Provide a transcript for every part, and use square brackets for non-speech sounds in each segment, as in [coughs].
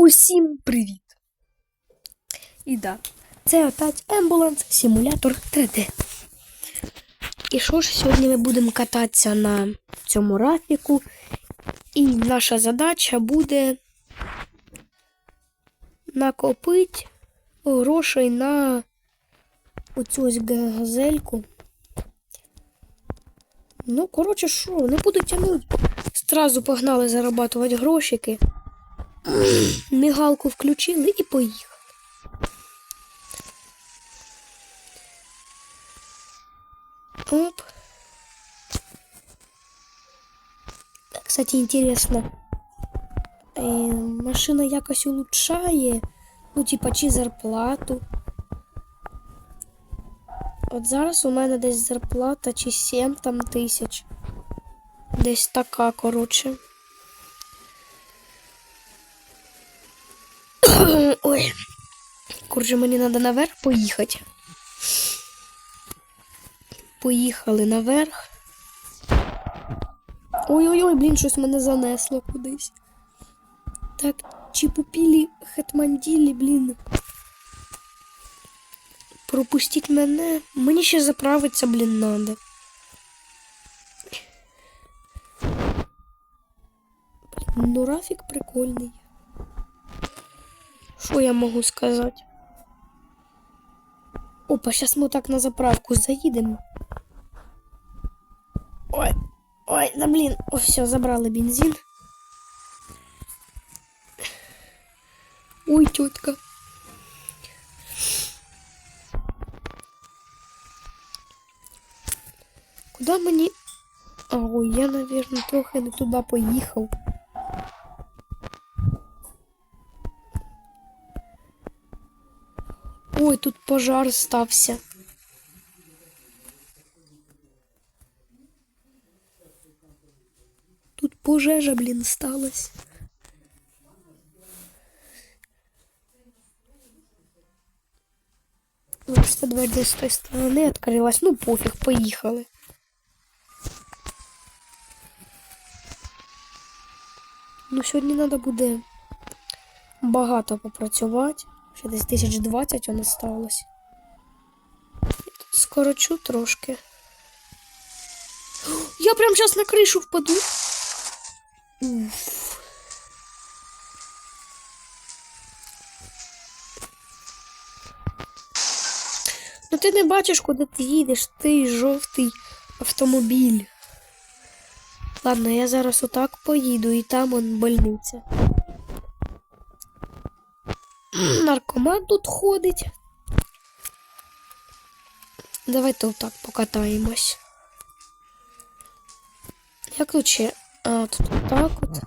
Усім привіт! І да, це опять Ambulance Simulator 3D. І що ж, сьогодні ми будемо кататися на цьому рафіку. І наша задача буде накопити грошей на оцю ось газельку. Ну, коротше, що, не буду тягнути. Зразу погнали зарабатувати грошики. Мігалку включили і поїхали. Оп. Так, Кстати, интересно. Е, машина якось улучшає. Ну, типа, чи зарплату. От зараз у мене десь зарплата чи 7 там тисяч. Десь така, коротше. Ой. Коротше, мені треба наверх поїхати. Поїхали наверх. Ой-ой-ой, блін, щось мене занесло кудись. Так, чіпупілі хетманділі, блін. Пропустіть мене. Мені ще заправитися, блін, надо. Ну Рафік прикольний. Що я можу сказати? Опа, зараз ми так на заправку заїдемо. Ой, ой, да блін, о, все, забрали бензин. Ой, тетка. Куда мені. Ой, я, наверное, трохи не туди поїхав. Ой, тут пожар стався. Тут пожежа, блін, сталась. Просто дверь десь з тої сторони відкрилась. Ну, пофіг, поїхали. Ну, сьогодні треба буде багато попрацювати. Ще десь 1020 воно сталося. Тут скорочу трошки. [gasps] Я прям зараз на кришу впаду. Уф. Ну ти не бачиш, куди ти їдеш, ти жовтий автомобіль. Ладно, я зараз отак поїду і там он больниця. Наркоман тут ходить. Давайте отак покатаємось. Як тут ще? А, тут отак от.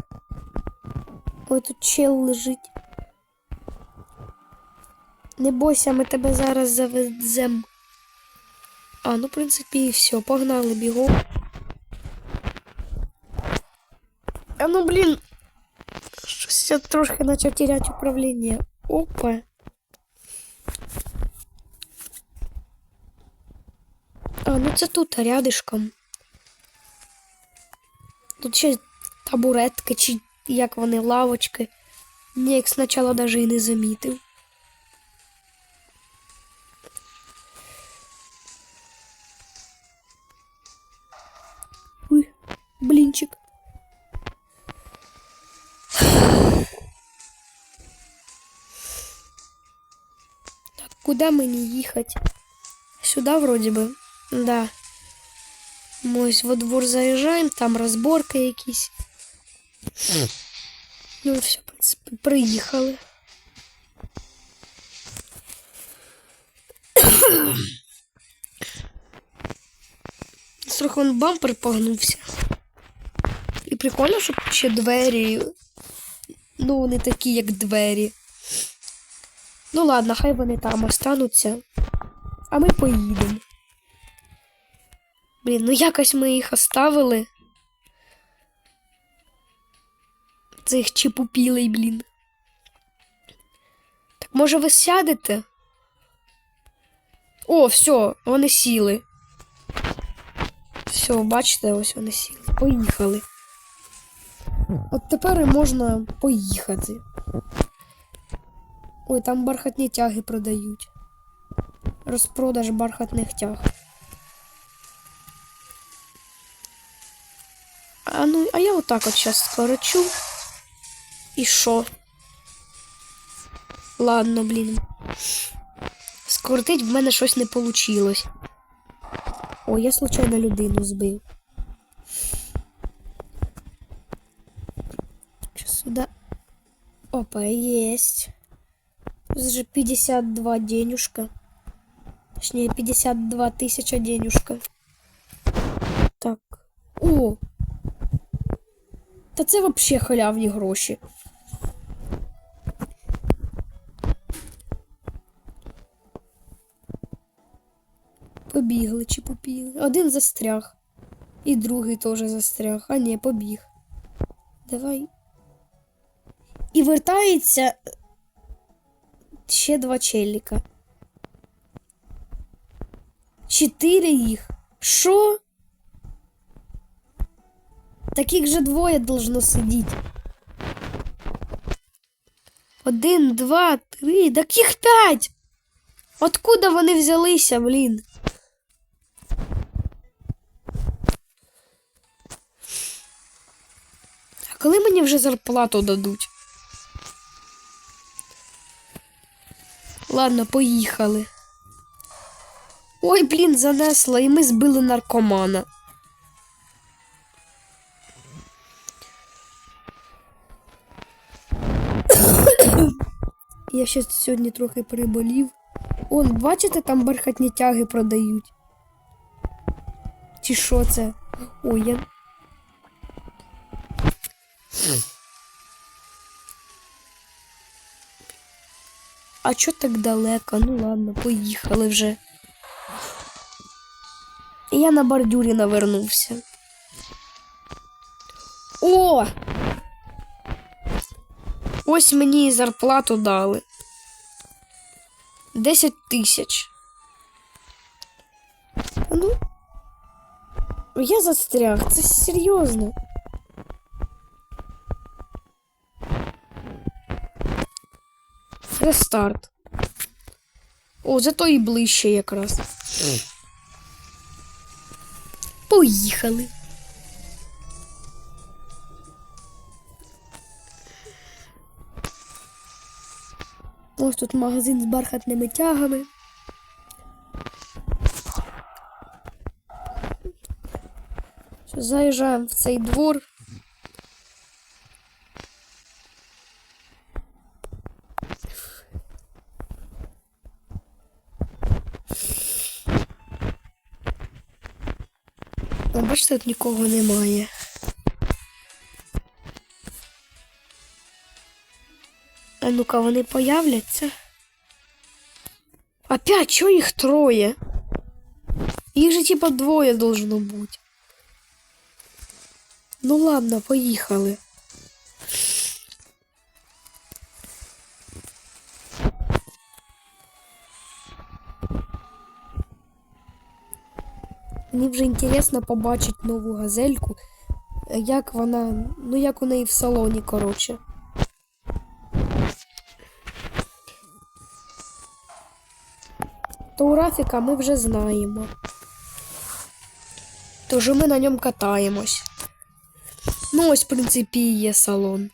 Ой, тут чел лежить. Не бойся, ми тебе зараз завезем. А, ну, в принципі, і все, погнали бігом. А ну, блін. Щось я трошки почав теряти управління. Опа. А, ну це тут рядишком. Тут ще табуретки, чи як вони, лавочки. Ніяк спочатку навіть і не замітив. Ой, блінчик. Так, куда мені їхати? Сюда вроде бы. Да. Мы во двор заїжджаємо, там розборки якісь. Ну, все, в принципі, приїхали. Трохи [coughs] он бампер погнувся. І прикольно, що ще двері. Ну, вони такі, як двері. Ну ладно, хай вони там остануться. А ми поїдемо. Блін, ну якось ми їх оставили. Цих чепупілей, блін. Так може ви сядете? О, все, вони сіли. Все, бачите, ось вони сіли. Поїхали. От тепер можна поїхати. Ой, там бархатні тяги продають. Розпродаж бархатних тяг. А ну, а я отак от зараз скорочу. І що? Ладно, блін. Скоротить в мене щось не вийшло. О, я случайно людину збив. Що сюди? Опа, есть. Тут же 52 денюжка. Точнее, 52 тысяча денюжка. Так. О! Та це вообще халявні гроші. Побігли чи побігли. Один застряг. І другий теж застряг. А ні, побіг. Давай. І вертається ще два челіка. Чотири їх. Що? Таких же двоє должно сидіти. Один, два, три. Так їх п'ять. Откуда вони взялися, блін? А коли мені вже зарплату дадуть? Ладно, поїхали. Ой, блін, занесло, і ми збили наркомана. [coughs] Я ще сьогодні трохи приболів. Он, бачите, там бархатні тяги продають. Чи що це? Ой, я. А чо так далеко? Ну ладно, поїхали вже. Я на бордюрі навернувся. О! Ось мені і зарплату дали. 10 тисяч. Ну, я застряг, це серйозно. Рестарт. О, зато і ближче якраз. Поїхали. Ось тут магазин з бархатними тягами. Заїжджаємо в цей двор. Бачите, тут нікого немає. А ну-ка, вони появляться. Опять, чого їх троє? Їх же типа двоє должно бути. Ну ладно, поїхали. Мені вже інтересно побачити нову газельку. Як вона. Ну як у неї в салоні, коротше. То у Рафіка ми вже знаємо. Тож ми на ньому катаємось. Ну, ось, в принципі, і є салон.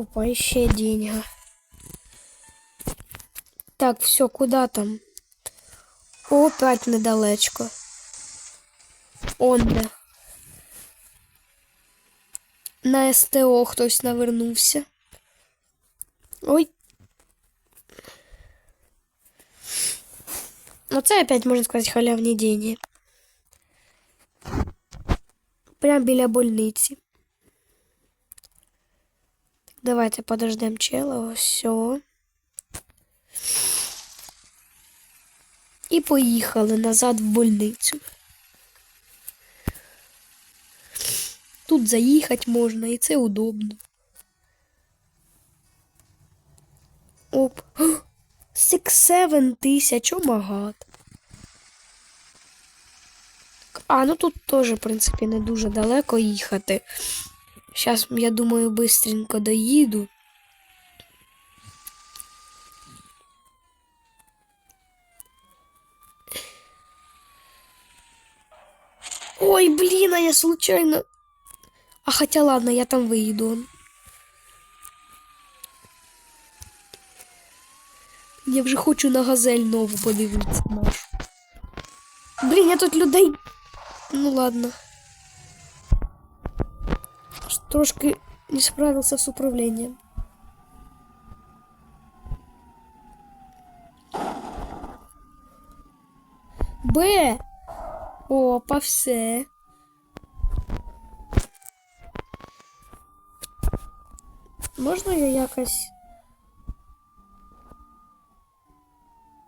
Опа, еще деньги. Так, все, куда там? О, опять недалечко. Он де. На СТО хтось навернувся. Ой. Ну, це опять, можна сказати, халявні деньги. Прям біля больниці. Давайте подождем чела. Все. І поїхали назад в больницю. Тут заїхати можна, і це удобно. Оп. 6-7 тисяч, омагат. А, ну тут теж, в принципі, не дуже далеко їхати. Зараз, я думаю, бистренько доїду. Ой, блин, а я случайно... А хотя ладно, я там выйду. Я вже хочу на газель нову подивитися. Блін, я тут людей. Ну ладно. Трошки не справился с управлением. Б. Опа, все. Можна я якось.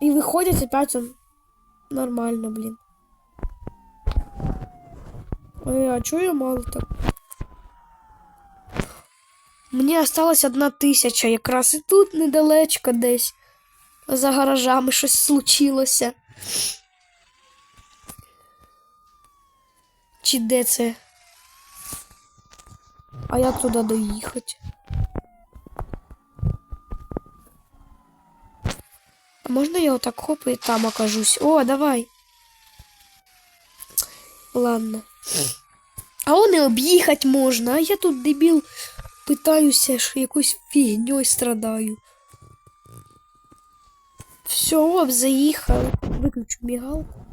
І виходять опять он нормально, блін. Ой, а чого я мало так? Мені осталась одна тисяча, якраз і тут недалечко десь. За гаражами щось случилося. Чи де це? А як туди доїхати? А можна я отак хоп і там окажусь? О, давай. Ладно. А он і об'їхати можна, а я тут дебіл питаюся, що якоюсь фігньою страдаю. Все, оп, заїхали. Виключу мігалку.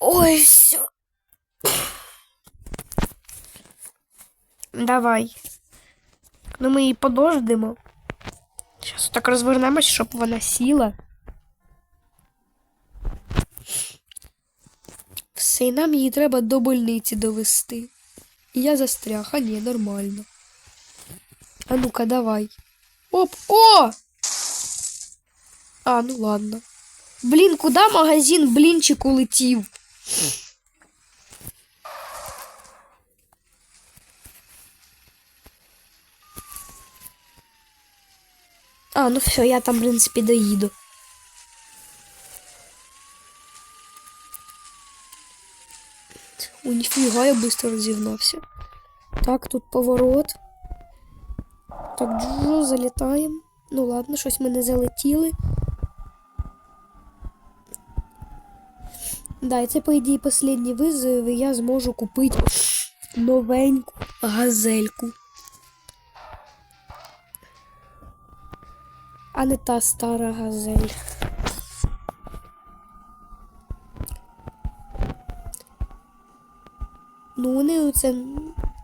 Ой, все. Давай. Ну ми її подождемо. Зараз так розвернемось, щоб вона сіла. Все, і нам її треба до больниці довести. І я застряг, а ні, нормально. А ну-ка, давай. Оп! О! А, ну ладно. Блін, куди магазин блінчик улетів? А, ну все, я там, в принципі, доїду. Ніфіга я быстро розігнався. Так, тут поворот. Так, джу, залітаємо. Ну ладно, щось ми не залетіли. Да, і це, по ідеї, останній визов, і я зможу купити новеньку газельку. А не та стара газель. Оце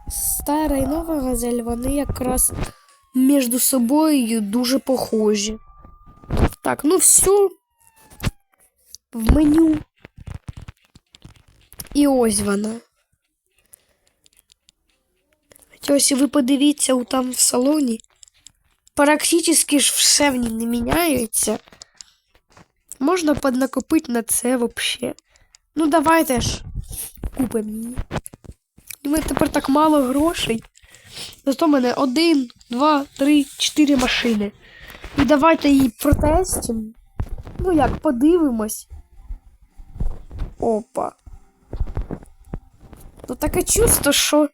стара і нова газель, вони якраз між собою дуже похожі. Так, ну все. В меню. І ось вона. Ось ви подивіться у там в салоні. Практично ж все в ній не міняється. Можна поднакопити на це взагалі. Ну, давайте ж купимо її. У мене тепер так мало грошей. Зато в мене один, два, три, чотири машини. І давайте її протестимо. Ну як, подивимось. Опа. Ну таке чувство, що.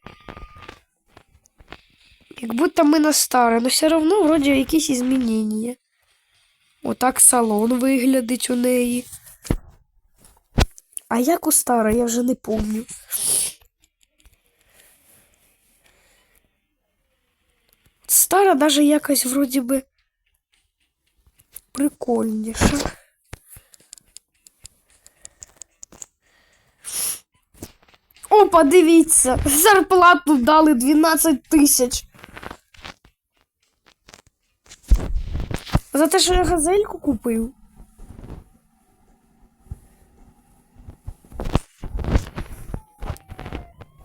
Як будто ми на старе, но все одно вроді якісь змінення. Отак салон виглядить у неї. А як у старої, я вже не помню. Стара даже якось вроді би прикольніша. О, подивіться, зарплату дали 12 тисяч. За те, що я газельку купив.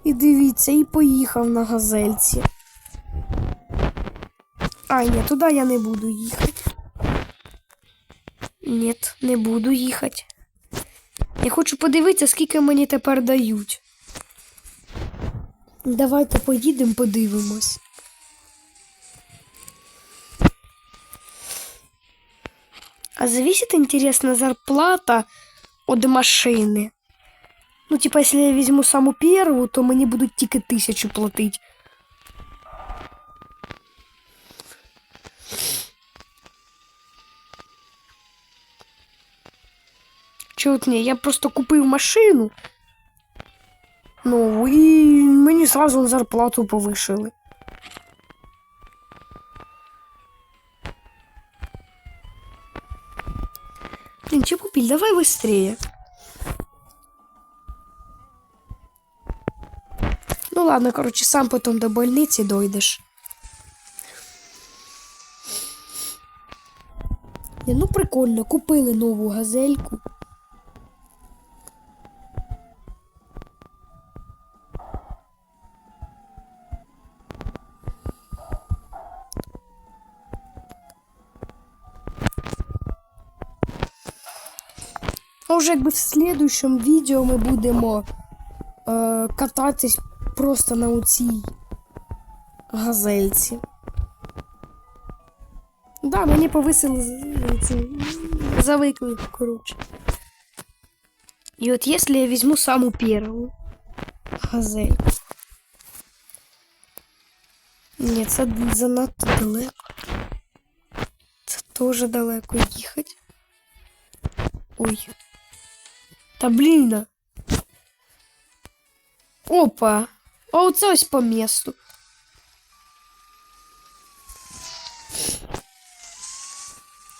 І дивіться, і поїхав на газельці. А, ні, туди я не буду їхати. Ні, не буду їхати. Я хочу подивитися, скільки мені тепер дають. Давайте поїдемо, подивимось. А зависит, интересно, зарплата от машини. Ну, типа, если я візьму саму первую, то мені будуть тільки тисячу платить. Чи ні, я просто купив машину. Ну, і мені зразу зарплату повишили. Блин, Чепупиль, давай быстрее. Ну ладно, короче, сам потом до больницы дойдешь. Ну прикольно, купили нову газельку. А вже якби в слідуючому відео ми будемо е, кататись просто на оцій газельці. Да, мені повисили за виклик, коротше. І от якщо я візьму саму першу газельку. Ні, це занадто далеко. Це теж далеко їхати. Ой. Та блін. Опа. А оце ось по місту.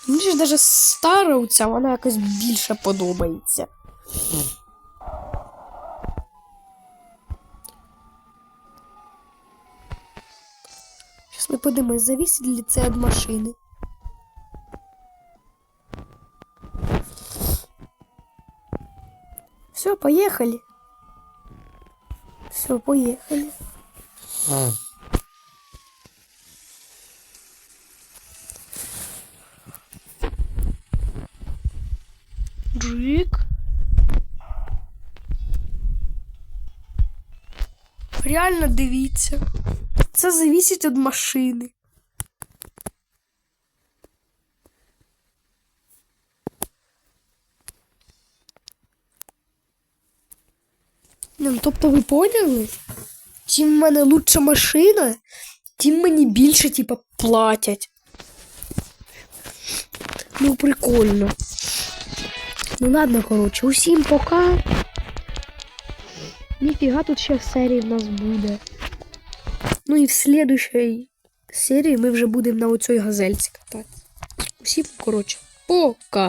Мені ж навіть стара оця, вона якось більше подобається. Зараз ми подивимось, завісить ли це від машини. Все, поехали. Все, поехали. Джик. Реально дивіться. Це зависить від машини. Ну, тобто ви поняли? Чим в мене лучша машина, тим мені більше, типа, платять. Ну, прикольно. Ну ладно, коротше, усім пока. Ніфіга тут ще серії в нас буде. Ну і в следующей серії ми вже будемо на оцій газельці катати. Усім, коротше, пока.